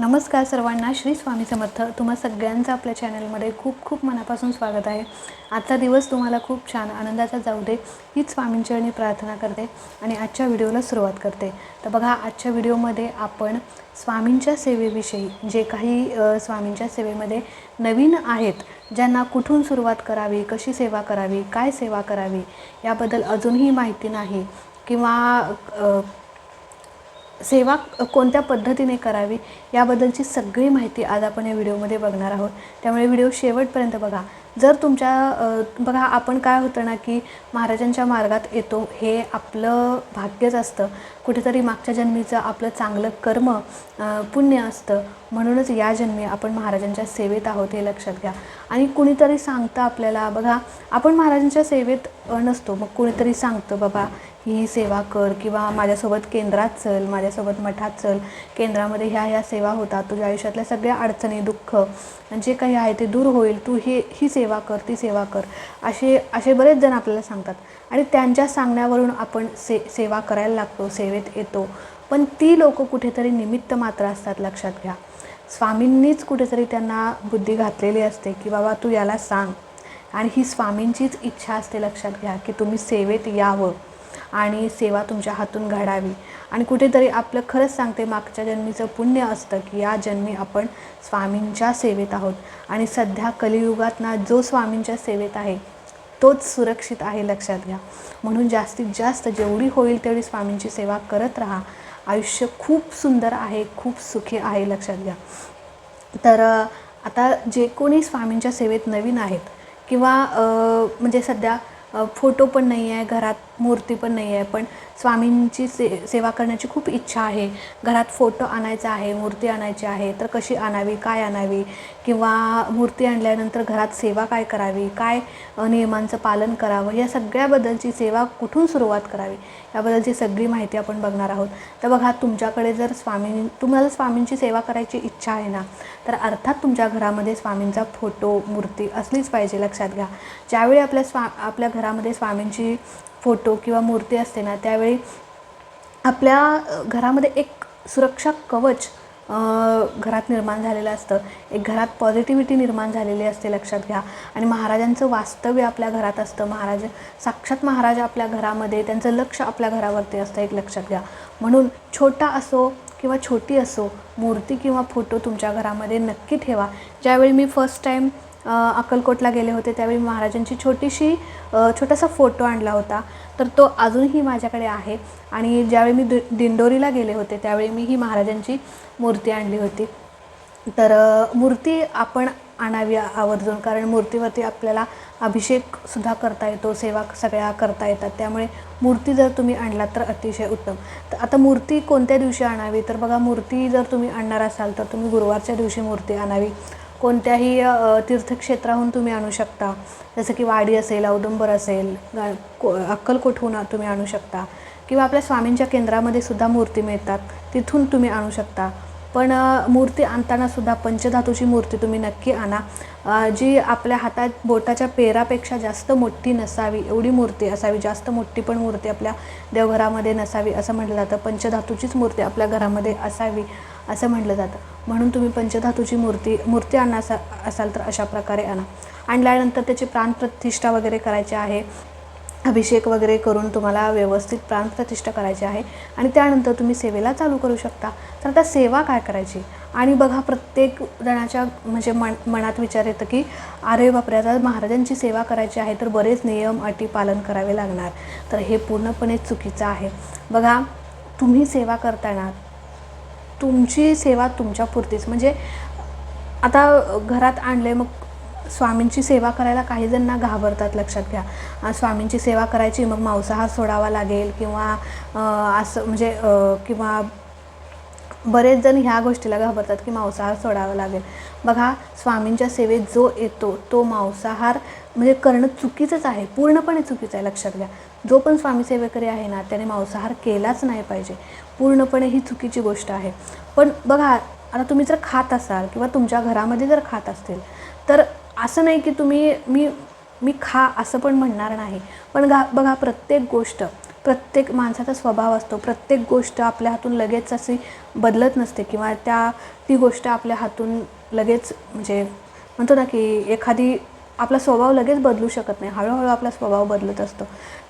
नमस्कार सर्वांना श्री स्वामी समर्थ. तुम्हा सगळ्यांचं आपल्या चॅनलमध्ये खूप खूप मनापासून स्वागत आहे. आजचा दिवस तुम्हाला खूप छान आनंदाचा जाऊ दे हीच स्वामींचरणी प्रार्थना करते आणि आजच्या व्हिडिओला सुरुवात करते. तर बघा आजच्या व्हिडिओमध्ये आपण स्वामींच्या सेवेविषयी जे काही स्वामींच्या सेवेमध्ये नवीन आहेत ज्यांना कुठून सुरुवात करावी कशी सेवा करावी काय सेवा करावी याबद्दल अजूनही माहिती नाही किंवा सेवा कोणत्या पद्धतीने करावी याबद्दलची सगळी माहिती आज आपण या व्हिडिओमध्ये बघणार आहोत. त्यामुळे व्हिडिओ शेवटपर्यंत बघा. जर तुमच्या बघा आपण काय होतं ना की महाराजांच्या मार्गात येतो हे आपलं भाग्यच असतं. कुठेतरी मागच्या जन्मीचं आपलं चांगलं कर्म पुण्य असतं. म्हणूनच या जन्मी आपण महाराजांच्या सेवेत आहोत हे लक्षात घ्या. आणि कुणीतरी सांगतं आपल्याला बघा आपण महाराजांच्या सेवेत नसतो. मग कुणीतरी सांगतं बाबा ही सेवा कर किंवा माझ्यासोबत केंद्रात चल माझ्यासोबत मठात चल. केंद्रामध्ये ह्या ह्या सेवा होतात तुझ्या आयुष्यातल्या सगळ्या अडचणी दुःख जे काही आहे ते दूर होईल. तू हे ही सेवा कर ती सेवा कर. असे असे बरेच जण आपल्याला सांगतात. आणि त्यांच्या सांगण्यावरून आपण से सेवा करायला लागतो सेवेत येतो. पण ती लोक कुठेतरी निमित्त मात्र असतात लक्षात घ्या. स्वामींनीच कुठेतरी त्यांना बुद्धी घातलेली असते की बाबा तू याला सांग. आणि ही स्वामींचीच इच्छा असते लक्षात घ्या की तुम्ही सेवेत यावं. आणि सेवा तुमच्या हातून घडावी. आणि कुठेतरी आपलं खरंच सांगते मागच्या जन्मीचं पुण्य असतं की या जन्मी आपण स्वामींच्या सेवेत आहोत. आणि सध्या कलियुगात ना जो स्वामींच्या सेवेत आहे तोच सुरक्षित आहे लक्षात घ्या. म्हणून जास्तीत जास्त जेवढी होईल तेवढी स्वामींची सेवा करत राहा. आयुष्य खूप सुंदर आहे खूप सुखी आहे लक्षात घ्या. तर आता जे कोणी स्वामींच्या सेवेत नवीन आहेत किंवा म्हणजे सध्या फोटो पण नाही आहे घरात मूर्ती पण नाही आहे पण स्वामींची से सेवा करण्याची खूप इच्छा आहे. घरात फोटो आणायचा आहे मूर्ती आणायची आहे तर कशी आणावी काय आणावी? किंवा मूर्ती आणल्यानंतर घरात सेवा काय करावी? काय नियमांचं पालन करावं? या सगळ्याबद्दलची सेवा कुठून सुरुवात करावी? याबद्दलची सगळी माहिती आपण बघणार आहोत. तर बघा तुमच्याकडे जर स्वामी तुम्हाला स्वामींची सेवा करायची इच्छा आहे ना तर अर्थात तुमच्या घरामध्ये स्वामींचा फोटो मूर्ती असलीच पाहिजे लक्षात घ्या. ज्यावेळी आपल्या स्वा आपल्या घरामध्ये स्वामींची फोटो किंवा मूर्ती असते ना त्यावेळी आपल्या घरामध्ये एक सुरक्षा कवच घरात निर्माण झालेलं असतं. एक घरात पॉझिटिव्हिटी निर्माण झालेली असते लक्षात घ्या. आणि महाराजांचं वास्तव्य आपल्या घरात असतं. महाराज साक्षात महाराज आपल्या घरामध्ये त्यांचं लक्ष आपल्या घरावरती असतं एक लक्षात घ्या. म्हणून छोटा असो किंवा छोटी असो मूर्ती किंवा फोटो तुमच्या घरामध्ये नक्की ठेवा. ज्यावेळी मी फर्स्ट टाईम अक्कलकोटला गेले होते त्यावेळी महाराजांची छोटीशी छोटासा फोटो आणला होता. तर तो अजूनही माझ्याकडे आहे आणि ज्यावेळी मी दि दिंडोरीला गेले होते त्यावेळी मी ही महाराजांची मूर्ती आणली होती. तर मूर्ती आपण आणावी आवर्जून कारण मूर्तीवरती आपल्याला अभिषेकसुद्धा करता येतो सेवा सगळ्या करता येतात. त्यामुळे मूर्ती जर तुम्ही आणलात तर अतिशय उत्तम. तर आता मूर्ती कोणत्या दिवशी आणावी? तर बघा मूर्ती जर तुम्ही आणणार असाल तर तुम्ही गुरुवारच्या दिवशी मूर्ती आणावी. कोणत्याही तीर्थक्षेत्राहून तुम्ही आणू शकता. जसं की वाडी असेल औदुंबर असेल को अक्कलकोटहून तुम्ही आणू शकता. किंवा आपल्या स्वामींच्या केंद्रामध्ये सुद्धा मूर्ती मिळतात. तिथून तुम्ही आणू शकता. पण मूर्ती आणताना सुद्धा पंचधातूची मूर्ती तुम्ही नक्की आणा. जी आपल्या हातात बोटाच्या पेरापेक्षा जास्त मोठी नसावी एवढी मूर्ती असावी जास्त मोठी पण मूर्ती आपल्या देवघरामध्ये नसावी असं म्हटलं जातं. पंचधातूचीच मूर्ती आपल्या घरामध्ये असावी असं म्हटलं जातं. म्हणून तुम्ही पंचधातूची मूर्ती मूर्ती आणा असा असाल तर अशा प्रकारे आणा. आणल्यानंतर त्याची प्राणप्रतिष्ठा वगैरे करायची आहे. अभिषेक वगैरे करून तुम्हाला व्यवस्थित प्राणप्रतिष्ठा करायची आहे आणि त्यानंतर तुम्ही सेवेला चालू करू शकता. तर आता सेवा काय करायची? आणि बघा प्रत्येक जणाच्या म्हणजे मन मनात विचार येतं की अरे बापरे आता महाराजांची सेवा करायची आहे तर बरेच नियम अटी पालन करावे लागणार. तर हे पूर्णपणे चुकीचं आहे. बघा तुम्ही सेवा करताना तुमची सेवा तुमच्यापुरतीच म्हणजे आता घरात आणले मग स्वामींची सेवा करायला काही जणांना घाबरतात लक्षात घ्या. स्वामींची सेवा करायची मग मांसाहार सोडावा लागेल किंवा असं म्हणजे किंवा बरेच जण ह्या गोष्टीला घाबरतात की मांसाहार सोडावा लागेल. बघा स्वामींच्या सेवेत जो येतो तो मांसाहार म्हणजे करणं चुकीचंच आहे पूर्णपणे चुकीचं आहे लक्षात घ्या. जो पण स्वामी सेवेकरी आहे ना त्याने मांसाहार केलाच नाही पाहिजे. पूर्णपणे ही चुकीची गोष्ट आहे. पण बघा आता तुम्ही जर खात असाल किंवा तुमच्या घरामध्ये जर खात असतील तर असं नाही की तुम्ही मी मी खा असं पण म्हणणार नाही. पण गा बघा प्रत्येक गोष्ट प्रत्येक माणसाचा स्वभाव असतो. प्रत्येक गोष्ट आपल्या हातून लगेच अशी बदलत नसते किंवा त्या ती गोष्ट आपल्या हातून लगेच म्हणजे म्हणतो ना की एखादी आपला स्वभाव लगेच बदलू शकत नाही. हळूहळू आपला स्वभाव बदलत असतो.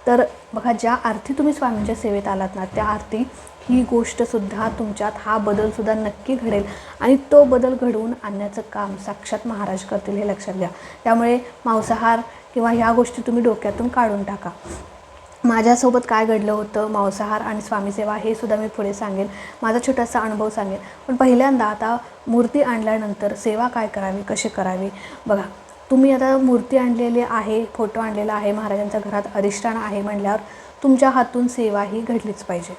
तर बघा ज्या आरती तुम्ही स्वामींच्या सेवेत आलात ना त्या आरती ही गोष्टसुद्धा तुमच्यात हा बदलसुद्धा नक्की घडेल. आणि तो बदल घडवून आणण्याचं काम साक्षात महाराज करतील हे लक्षात घ्या. त्यामुळे मांसाहार किंवा ह्या गोष्टी तुम्ही डोक्यातून काढून टाका. माझ्यासोबत काय घडलं होतं मांसाहार आणि स्वामीसेवा हे सुद्धा मी पुढे सांगेन. माझा छोटासा अनुभव सांगेन. पण पहिल्यांदा आता मूर्ती आणल्यानंतर सेवा काय करावी कशी करावी? बघा तुम्ही आता मूर्ती आणलेली आहे फोटो आणलेला आहे महाराजांच्या घरात अधिष्ठान आहे म्हणल्यावर तुमच्या हातून सेवा ही घडलीच पाहिजे.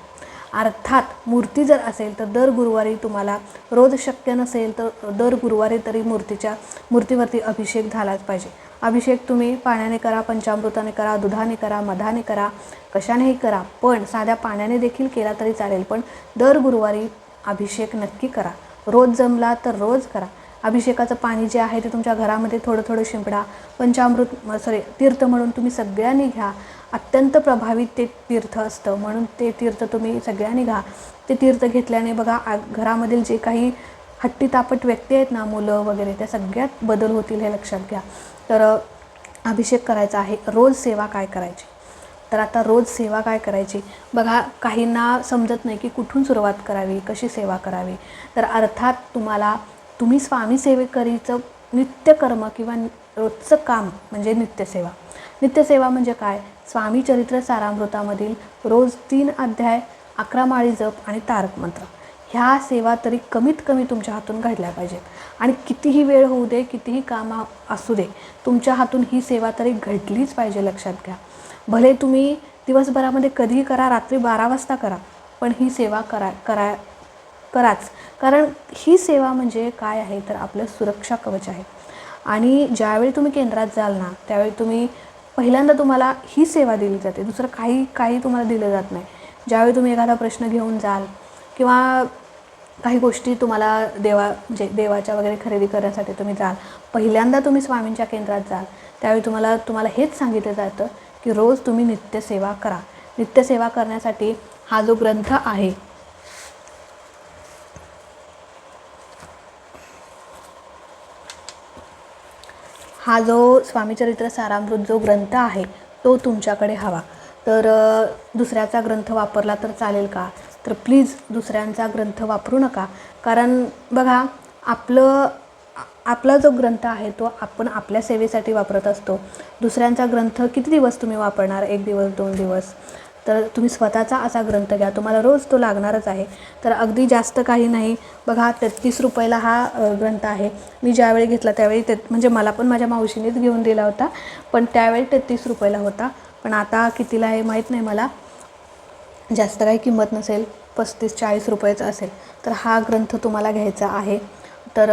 अर्थात मूर्ती जर असेल तर दर गुरुवारी तुम्हाला रोज शक्य नसेल तर दर गुरुवारी तरी मूर्तीच्या मूर्तीवरती अभिषेक झालाच पाहिजे. अभिषेक तुम्ही पाण्याने करा पंचामृताने करा दुधाने करा मधाने करा कशानेही करा पण साध्या पाण्याने देखील केला तरी चालेल पण दर गुरुवारी अभिषेक नक्की करा. रोज जमला तर रोज करा. अभिषेकाचं पाणी जे आहे ते तुमच्या घरामध्ये थोडं थोडं शिंपडा पंचामृत सॉरी तीर्थ म्हणून तुम्ही सगळ्यांनी घ्या. अत्यंत प्रभावित ते तीर्थ असतं. म्हणून ते तीर्थ तुम्ही सगळ्यांनी घ्या. ते तीर्थ घेतल्याने बघा आ घरामधील जे काही हट्टी तापट व्यक्ती आहेत ना मुलं वगैरे त्या सगळ्यात बदल होतील हे लक्षात घ्या. तर अभिषेक करायचा आहे. रोज सेवा काय करायची? तर आता रोज सेवा काय करायची? बघा काहींना समजत नाही की कुठून सुरुवात करावी कशी सेवा करावी. तर अर्थात तुम्हाला तुम्ही स्वामी सेवेकरीचं नित्यकर्म किंवा रोजचं काम म्हणजे नित्यसेवा. नित्यसेवा म्हणजे काय? स्वामी चरित्र सारामृतामधील रोज तीन अध्याय अकरा माळी जप आणि तारक मंत्र. ह्या सेवा तरी कमीत कमी तुमच्या हातून घडल्या पाहिजेत. आणि कितीही वेळ होऊ दे कितीही काम असू दे तुमच्या हातून ही सेवा तरी घडलीच पाहिजे लक्षात घ्या. भले तुम्ही दिवसभरामध्ये कधीही करा रात्री बारा वाजता करा पण ही सेवा करा करा कराच. कारण ही सेवा म्हणजे काय आहे? तर आपलं सुरक्षा कवच आहे. आणि ज्यावेळी तुम्ही केंद्रात जाल ना त्यावेळी तुम्ही पहिल्यांदा तुम्हाला ही सेवा दिली जाते. दुसरं काही काही तुम्हाला दिलं जात नाही. ज्यावेळी तुम्ही एखादा प्रश्न घेऊन जाल किंवा काही गोष्टी तुम्हाला देवा म्हणजे देवाच्या वगैरे खरेदी करण्यासाठी तुम्ही जाल पहिल्यांदा तुम्ही स्वामींच्या केंद्रात जाल त्यावेळी तुम्हाला तुम्हाला हेच सांगितलं जातं की रोज तुम्ही नित्यसेवा करा. नित्यसेवा करण्यासाठी हा जो ग्रंथ आहे हा जो स्वामीचरित्र सारामृत जो ग्रंथ आहे तो तुमच्याकडे हवा. तर दुसऱ्याचा ग्रंथ वापरला तर चालेल का? तर प्लीज दुसऱ्यांचा ग्रंथ वापरू नका. कारण बघा आपलं आपला जो ग्रंथ आहे तो आपण आपल्या सेवेसाठी वापरत असतो. दुसऱ्यांचा ग्रंथ किती दिवस तुम्ही वापरणार? एक दिवस दोन दिवस? तर तुम्ही स्वतःचा असा ग्रंथ घ्या. तुम्हाला रोज तो लागणारच आहे. तर अगदी जास्त काही नाही. बघा तेहतीस रुपयाला हा ग्रंथ आहे. मी ज्यावेळी घेतला त्यावेळी ते म्हणजे मला पण माझ्या मावशीनेच घेऊन दिला होता. पण त्यावेळी तेहतीस रुपयाला होता. पण आता कितीला आहे माहीत नाही मला. जास्त काही किंमत नसेल. पस्तीस चाळीस रुपयाचा असेल. तर हा ग्रंथ तुम्हाला घ्यायचा आहे. तर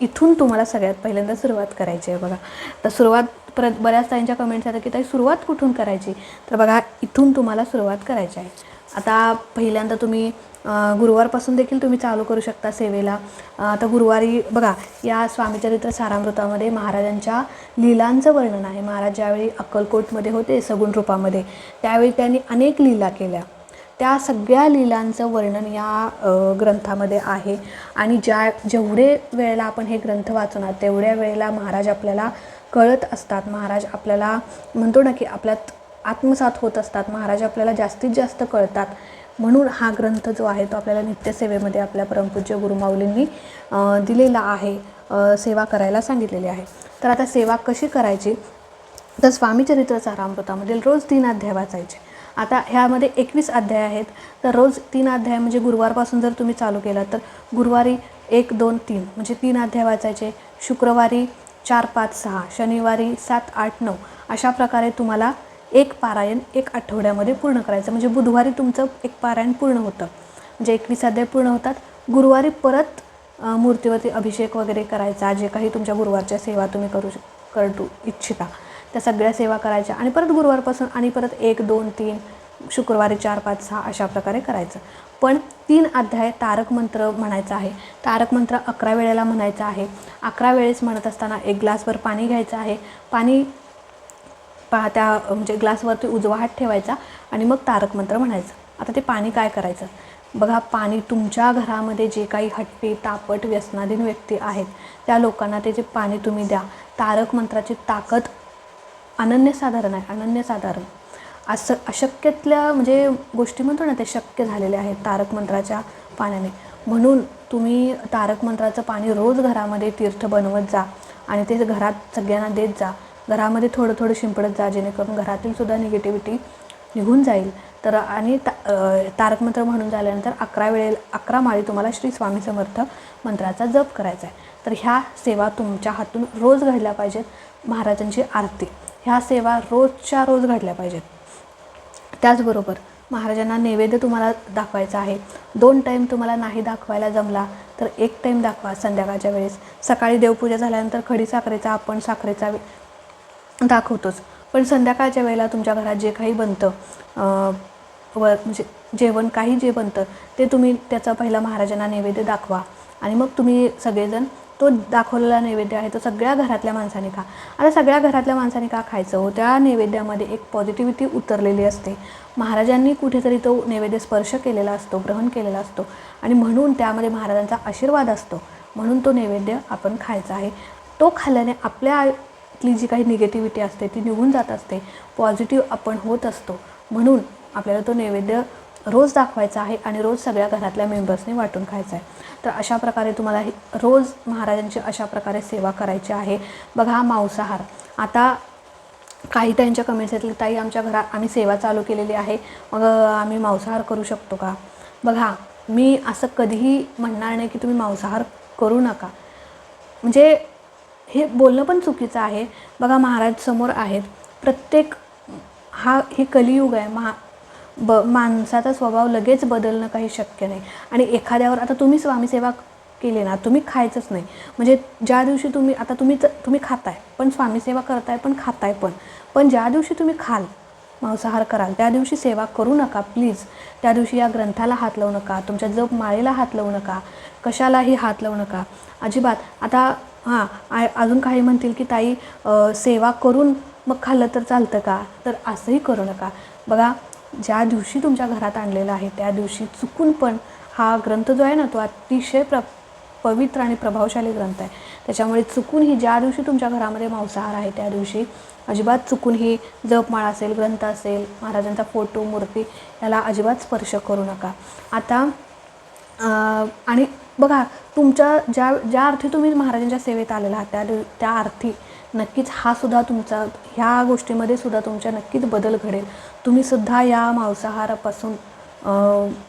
इथून तुम्हाला सगळ्यात पहिल्यांदा सुरुवात करायची आहे बघा. तर सुरुवात परत बऱ्याच ताईंच्या कमेंट्स येतात की ताई सुरुवात कुठून करायची? तर बघा इथून तुम्हाला सुरुवात करायची आहे. आता पहिल्यांदा तुम्ही गुरुवारपासून देखील तुम्ही चालू करू शकता सेवेला. आता गुरुवारी बघा या स्वामीचरित्र सारामृतामध्ये महाराजांच्या लीलांचं वर्णन आहे. महाराज ज्यावेळी अक्कलकोटमध्ये होते सगुण रूपामध्ये त्यावेळी त्यांनी अनेक लीला केल्या. त्या सगळ्या लीलांचं वर्णन या ग्रंथामध्ये आहे. आणि ज्या जेवढे वेळेला आपण हे ग्रंथ वाचणार तेवढ्या वेळेला महाराज आपल्याला कळत असतात. महाराज आपल्याला म्हणतो ना की आपल्यात आत्मसात होत असतात. महाराज आपल्याला जास्तीत जास्त कळतात. म्हणून हा ग्रंथ जो आहे तो आपल्याला नित्यसेवेमध्ये आपल्या परमपूज्य गुरुमाऊलींनी दिलेला आहे. सेवा करायला सांगितलेली आहे. तर आता सेवा कशी करायची? तर स्वामीचरित्र सारामृतामधील रोज तीन अध्याय वाचायचे. आता ह्यामध्ये एकवीस अध्याय आहेत. तर रोज तीन अध्याय म्हणजे गुरुवारपासून जर तुम्ही चालू केला तर गुरुवारी एक दोन तीन म्हणजे तीन अध्याय वाचायचे. शुक्रवारी चार पाच सहा शनिवारी सात आठ नऊ अशा प्रकारे तुम्हाला एक पारायण एक आठवड्यामध्ये पूर्ण करायचं. म्हणजे बुधवारी तुमचं एक पारायण पूर्ण होतं. म्हणजे एकवीस अध्याय पूर्ण होतात. गुरुवारी परत मूर्तीवरती अभिषेक वगैरे करायचा. जे काही तुमच्या गुरुवारच्या सेवा तुम्ही करू करू इच्छिता त्या सगळ्या सेवा करायच्या. आणि परत गुरुवारपासून आणि परत एक दोन तीन शुक्रवारी चार पाच सहा अशा प्रकारे करायचं. पण तीन अध्याय तारक मंत्र म्हणायचा आहे. तारक मंत्र अकरा वेळेला म्हणायचा आहे. अकरा वेळेस म्हणत असताना एक ग्लासभर पाणी घ्यायचं आहे. पाणी पा त्या म्हणजे ग्लासवरती उजवा हात ठेवायचा आणि मग तारक मंत्र म्हणायचं. आता ते पाणी काय करायचं? बघा पाणी तुमच्या घरामध्ये जे काही हट्टी तापट व्यसनाधीन व्यक्ती आहेत त्या लोकांना ते जे पाणी तुम्ही द्या तारक मंत्राची ताकद अनन्यसाधारण आहे अनन्यसाधारण. असं अशक्यातल्या म्हणजे गोष्टी म्हणतो ना ते शक्य झालेल्या आहेत तारक मंत्राच्या पाण्याने. म्हणून तुम्ही तारक मंत्राचं पाणी रोज घरामध्ये तीर्थ बनवत जा आणि ते घरात सगळ्यांना देत जा. घरामध्ये थोडं थोडं शिंपडत जा जेणेकरून घरातील सुद्धा निगेटिव्हिटी निघून जाईल. तर आणि ता तारक मंत्र म्हणून झाल्यानंतर अकरा वेळेला अकरा माळी तुम्हाला श्री स्वामी समर्थ मंत्राचा जप करायचा आहे. तर ह्या सेवा तुमच्या हातून रोज घडल्या पाहिजेत महाराजांची आरती. ह्या सेवा रोजच्या रोज घडल्या पाहिजेत. त्याचबरोबर महाराजांना नैवेद्य तुम्हाला दाखवायचा आहे. दोन टाईम तुम्हाला नाही दाखवायला जमला तर एक टाईम दाखवा संध्याकाळच्या वेळेस. सकाळी देवपूजा झाल्यानंतर खडी साखरेचा आपण साखरेचा दाखवतोच. पण संध्याकाळच्या वेळेला तुमच्या घरात जे काही बनतं व म्हणजे जेवण काही जे बनतं ते तुम्ही त्याचा पहिला महाराजांना नैवेद्य दाखवा. आणि मग तुम्ही सगळेजण तो दाखवलेला नैवेद्य आहे तो सगळ्या घरातल्या माणसाने खा. आता सगळ्या घरातल्या माणसाने का खायचं? हो त्या नैवेद्यामध्ये एक पॉझिटिव्हिटी उतरलेली असते. महाराजांनी कुठेतरी तो नैवेद्य स्पर्श केलेला असतो ग्रहण केलेला असतो आणि म्हणून त्यामध्ये महाराजांचा आशीर्वाद असतो. म्हणून तो नैवेद्य आपण खायचा आहे. तो खाल्ल्याने आपल्यातली जी काही निगेटिव्हिटी असते ती निघून जात असते. पॉझिटिव्ह आपण होत असतो. म्हणून आपल्याला तो नैवेद्य रोज दाखवायचा आहे आणि रोज सगळ्या घरातल्या मेंबर्सने वाटून खायचं आहे तर अशा प्रकारे तुम्हाला हे रोज महाराजांची अशा प्रकारे सेवा करायची आहे. बघा हा मांसाहार. आता काही त्यांच्या कमेंट्स येतील ताई आमच्या घरात आम्ही सेवा चालू केलेली आहे. मग आम्ही मांसाहार करू शकतो का? बघा मी असं कधीही म्हणणार नाही की तुम्ही मांसाहार करू नका. म्हणजे हे बोलणं पण चुकीचं आहे. बघा महाराज समोर आहेत. प्रत्येक हा हे कलियुग आहे. महा ब माणसाचा स्वभाव लगेच बदलणं काही शक्य नाही. आणि एखाद्यावर आता तुम्ही स्वामीसेवा केली ना तुम्ही खायचंच नाही. म्हणजे ज्या दिवशी तुम्ही आता तुम्ही तुम्ही खाताय पण स्वामीसेवा करताय पण खाताय पण. पण ज्या दिवशी तुम्ही खाल मांसाहार कराल त्या दिवशी सेवा करू नका प्लीज. त्या दिवशी या ग्रंथाला हात लावू नका तुमच्या जप माळेला हात लावू नका कशालाही हात लावू नका. अजिबात आता हां आय अजून काही म्हणतील की ताई सेवा करून मग खाल्लं तर चालतं का? तर असंही करू नका. बघा ज्या दिवशी तुमच्या घरात आणलेला आहे त्या दिवशी चुकून पण हा ग्रंथ जो आहे ना तो अतिशय प्र पवित्र आणि प्रभावशाली ग्रंथ आहे. त्याच्यामुळे चुकून ही ज्या दिवशी तुमच्या घरामध्ये मांसाहार आहे त्या दिवशी अजिबात चुकून ही जपमाळ असेल ग्रंथ असेल महाराजांचा फोटो मूर्ती याला अजिबात स्पर्श करू नका. आता आणि बघा तुमच्या ज्या ज्या अर्थी तुम्ही महाराजांच्या सेवेत आलेला आहात त्या दिव- त्या अर्थी नक्कीच हा सुद्धा तुमचा ह्या गोष्टीमध्ये सुद्धा तुमच्या नक्कीच बदल घडेल. तुम्ही सुद्धा या मांसाहारापासून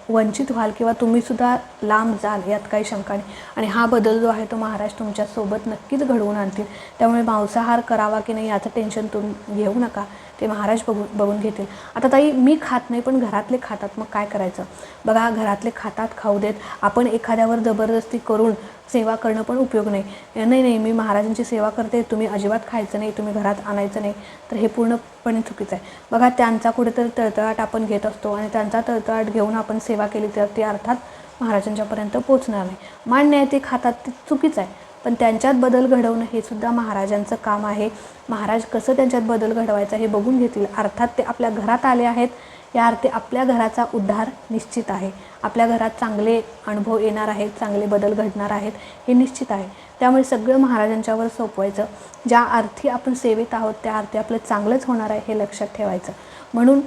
वंचित व्हाल किंवा तुम्हीसुद्धा लांब जाल यात काही शंका नाही. आणि हा बदल जो आहे तो महाराज तुमच्यासोबत नक्कीच घडवून आणतील. त्यामुळे मांसाहार करावा की नाही याचं टेन्शन तुम्ही घेऊ नका. ते महाराज बघून बघून घेतील. आता ताई मी खात नाही पण घरातले खातात. मग काय करायचं? बघा घरातले खातात खाऊ देत. आपण एखाद्यावर जबरदस्ती करून सेवा करणं पण उपयोग नाही. नाही नाही मी महाराजांची सेवा करते. तुम्ही अजिबात खायचं नाही. तुम्ही घरात आणायचं नाही. तर हे पूर्णपणे चुकीचं आहे. बघा त्यांचा कुठेतरी तळतळाट आपण घेत असतो आणि त्यांचा तळतळाट घेऊन आपण सेवा केली तर ती अर्थात महाराजांच्यापर्यंत पोचणार नाही. मान्य आहे ते खातात. ते चुकीचं आहे. पण त्यांच्यात बदल घडवणं हे सुद्धा महाराजांचं काम आहे. महाराज कसं त्यांच्यात बदल घडवायचा हे बघून घेतील. अर्थात ते आपल्या घरात आले आहेत. या अर्थी आपल्या घराचा उद्धार निश्चित आहे. आपल्या घरात चांगले अनुभव येणार आहेत चांगले बदल घडणार आहेत हे निश्चित आहे. त्यामुळे सगळं महाराजांच्यावर सोपवायचं. ज्या अर्थी आपण सेवेत आहोत त्या अर्थी आपलं चांगलंच होणार आहे हे लक्षात ठेवायचं. म्हणून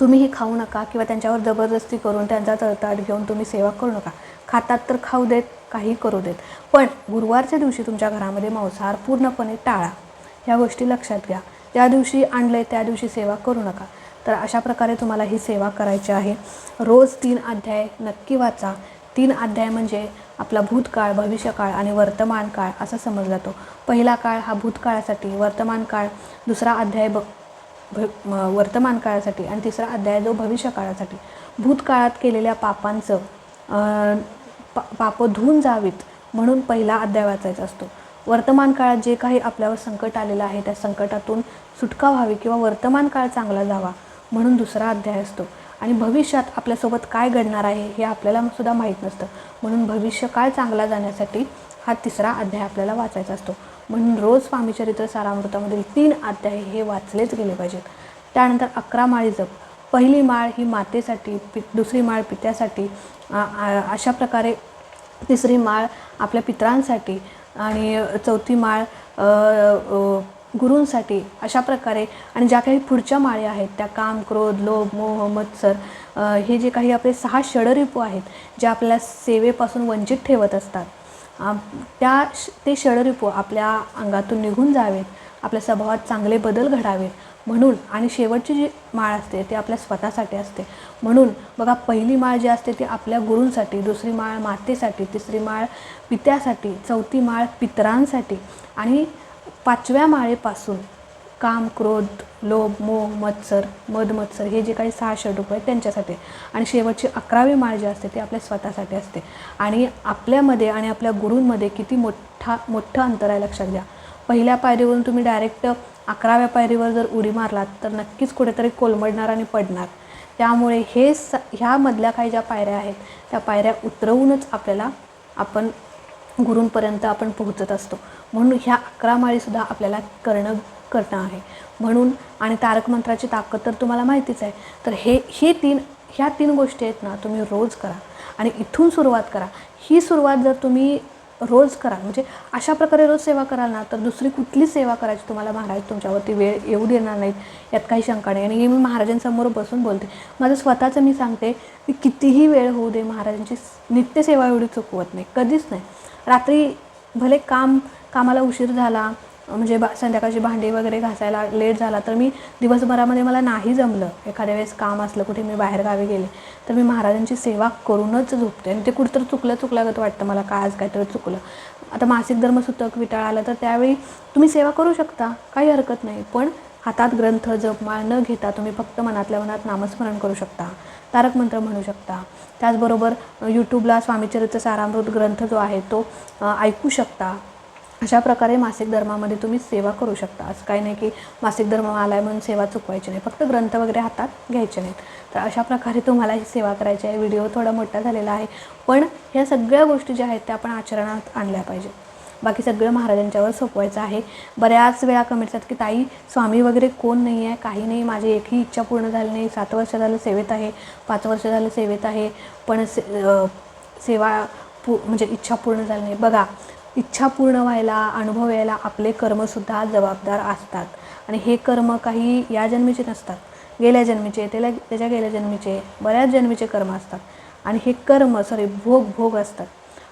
तुम्ही हे खाऊ नका किंवा त्यांच्यावर जबरदस्ती करून त्यांचा तळताट घेऊन तुम्ही सेवा करू नका. खातात तर खाऊ देत काही करू देत. पण गुरुवारच्या दिवशी तुमच्या घरामध्ये मांसाहार पूर्णपणे टाळा. ह्या गोष्टी लक्षात घ्या. ज्या दिवशी आणलं त्या दिवशी सेवा करू नका. तर अशा प्रकारे तुम्हाला ही सेवा करायची आहे. रोज तीन अध्याय नक्की वाचा. तीन अध्याय म्हणजे आपला भूतकाळ भविष्यकाळ आणि वर्तमान काळ असा समजला जातो. पहिला काळ हा भूतकाळासाठी वर्तमान काळ दुसरा अध्याय ब भ वर्तमान काळासाठी आणि तिसरा अध्याय जो भविष्य काळासाठी भूतकाळात केलेल्या पापांचं पा पापं धुवून जावीत म्हणून पहिला अध्याय वाचायचा असतो. वर्तमान काळात जे काही आपल्यावर संकट आलेलं आहे त्या संकटातून सुटका व्हावी किंवा वर्तमान काळ चांगला जावा म्हणून दुसरा अध्याय असतो. आणि भविष्यात आपल्यासोबत काय घडणार आहे हे आपल्याला सुद्धा माहीत नसतं. म्हणून भविष्य काळ चांगला जाण्यासाठी हा तिसरा अध्याय आपल्याला वाचायचा असतो. म्हणून रोज स्वामीचरित्र सारामृतामधील तीन अध्याय हे वाचलेच गेले पाहिजेत. त्यानंतर अकरा माळी जप. पहिली माळ ही मातेसाठी पि दुसरी माळ पित्यासाठी अशा प्रकारे तिसरी माळ आपल्या पितरांसाठी आणि चौथी माळ गुरूंसाठी अशा प्रकारे आणि ज्या काही पुढच्या माळी आहेत त्या काम क्रोध लोभ मोह मत्सर हे जे काही आपले सहा षडरिपू आहेत जे आपल्याला सेवेपासून वंचित ठेवत असतात त्या श- ते षडरिपू आपल्या अंगातून निघून जावेत आपल्या स्वभावात चांगले बदल घडावेत म्हणून आणि शेवटची जी माळ असते ती आपल्या स्वतःसाठी असते. म्हणून बघा पहिली माळ जी असते ती आपल्या गुरूंसाठी दुसरी माळ मातेसाठी तिसरी माळ पित्यासाठी चौथी माळ पितरांसाठी आणि पाचव्या माळेपासून काम क्रोध लोभ मोह मत्सर मध मत्सर हे जे काही सहा षडरूप आहेत त्यांच्यासाठी. आणि शेवटची अकरावी माळ जी असते ती आपल्या स्वतःसाठी असते. आणि आपल्यामध्ये आणि आपल्या गुरूंमध्ये किती मोठा मोठं अंतर आहे लक्षात घ्या. पहिल्या पायरीवरून तुम्ही डायरेक्ट अकराव्या पायरीवर जर उडी मारलात तर नक्कीच कुठेतरी कोलमडणार आणि पडणार. त्यामुळे हे स ह्यामधल्या काही ज्या पायऱ्या आहेत त्या पायऱ्या उतरवूनच आपल्याला आपण गुरूंपर्यंत आपण पोहोचत असतो. म्हणून ह्या अकरा माळीसुद्धा आपल्याला करणं करणं आहे. म्हणून आणि तारक मंत्राची ताकद तर तुम्हाला माहितीच आहे तर हे हे तीन ह्या तीन गोष्टी आहेत ना तुम्ही रोज करा आणि इथून सुरुवात करा. ही सुरुवात जर तुम्ही रोज करा. म्हणजे अशा प्रकारे रोज सेवा कराल ना तर दुसरी कुठली सेवा करायची तुम्हाला महाराज तुमच्यावरती वेळ येऊ देणार नाहीत यात काही शंका नाही. आणि हे मी महाराजांसमोर बसून बोलते. माझं स्वतःचं मी सांगते मी कितीही वेळ होऊ दे महाराजांची नित्यसेवा एवढी चुकवत नाही. कधीच नाही. रात्री भले काम कामाला उशीर झाला म्हणजे बा संध्याकाळची भांडी वगैरे घासायला लेट झाला तर मी दिवसभरामध्ये मला नाही जमलं. एखाद्या वेळेस काम असलं कुठे मी बाहेर गावी गेले तर मी महाराजांची सेवा करूनच झोपते. आणि ते कुठंतरी चुकलं चुकल्यागत वाटतं मला काय आज काहीतरी चुकलं. आता मासिक धर्मसूतक विटाळ आलं तर त्यावेळी तुम्ही सेवा करू शकता काही हरकत नाही. पण हातात ग्रंथ जपमाळ न घेता तुम्ही फक्त मनातल्या मनात नामस्मरण करू शकता. तारक मंत्र म्हणू शकता. त्याचबरोबर यूट्यूबला स्वामीचरित्र सारामृत ग्रंथ जो आहे तो ऐकू शकता. अशा प्रकारे मासिक धर्मामध्ये तुम्ही सेवा करू शकता. असं काही नाही की मासिक धर्म आलाय म्हणून सेवा चुकवायची नाही. फक्त ग्रंथ वगैरे हातात घ्यायचे नाहीत. तर अशा प्रकारे तुम्हाला ही सेवा करायची आहे. व्हिडिओ थोडा मोठा झालेला आहे. पण ह्या सगळ्या गोष्टी ज्या आहेत त्या आपण आचरणात आणल्या पाहिजे बाकी सगळं महाराजांच्यावर सोपवायचं आहे. बऱ्याच वेळा कमेंट्स आहेत की ताई स्वामी वगैरे कोण नाही आहे काही नाही. माझी एकही इच्छा पूर्ण झाली नाही. सात वर्ष झालं सेवेत आहे. पाच वर्ष झालं सेवेत आहे. पण से सेवा पू म्हणजे इच्छा पूर्ण झाली नाही. बघा इच्छा पूर्ण व्हायला अनुभव यायला आपले कर्मसुद्धा जबाबदार असतात. आणि हे कर्म काही या जन्मीचे नसतात. गेल्या जन्मीचे त्याला त्याच्या गेल्या जन्मीचे बऱ्याच जन्मीचे कर्म असतात. आणि हे कर्म सॉरी भोग भोग असतात.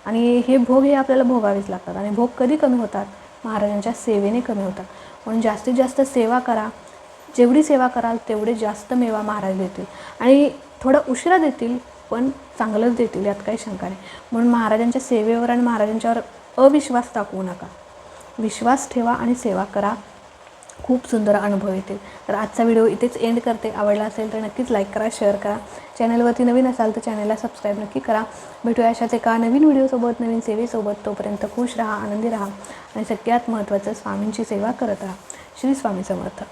आणि हे भोग हे आपल्याला भोगावेच लागतात. आणि भोग कधी कमी होतात? महाराजांच्या सेवेने कमी होतात. म्हणून जास्तीत जास्त सेवा करा. जेवढी सेवा कराल तेवढे जास्त मेवा महाराज देतील. आणि थोडा उशिरा देतील पण चांगलंच देतील यात काही शंका नाही. म्हणून महाराजांच्या सेवेवर आणि महाराजांच्यावर अविश्वास दाखवू नका. विश्वास ठेवा आणि सेवा करा. खूप सुंदर अनुभव येतील. तर आजचा व्हिडिओ इथेच एंड करते. आवडला असेल तर नक्कीच लाईक करा शेअर करा. चॅनलवरती नवीन असाल तर चॅनलला सबस्क्राईब नक्की करा. भेटूया अशाच एका नवीन व्हिडिओसोबत नवीन सेवेसोबत तोपर्यंत खुश राहा आनंदी राहा. आणि सगळ्यात महत्त्वाचं स्वामींची सेवा करत राहा. श्री स्वामी समर्थ.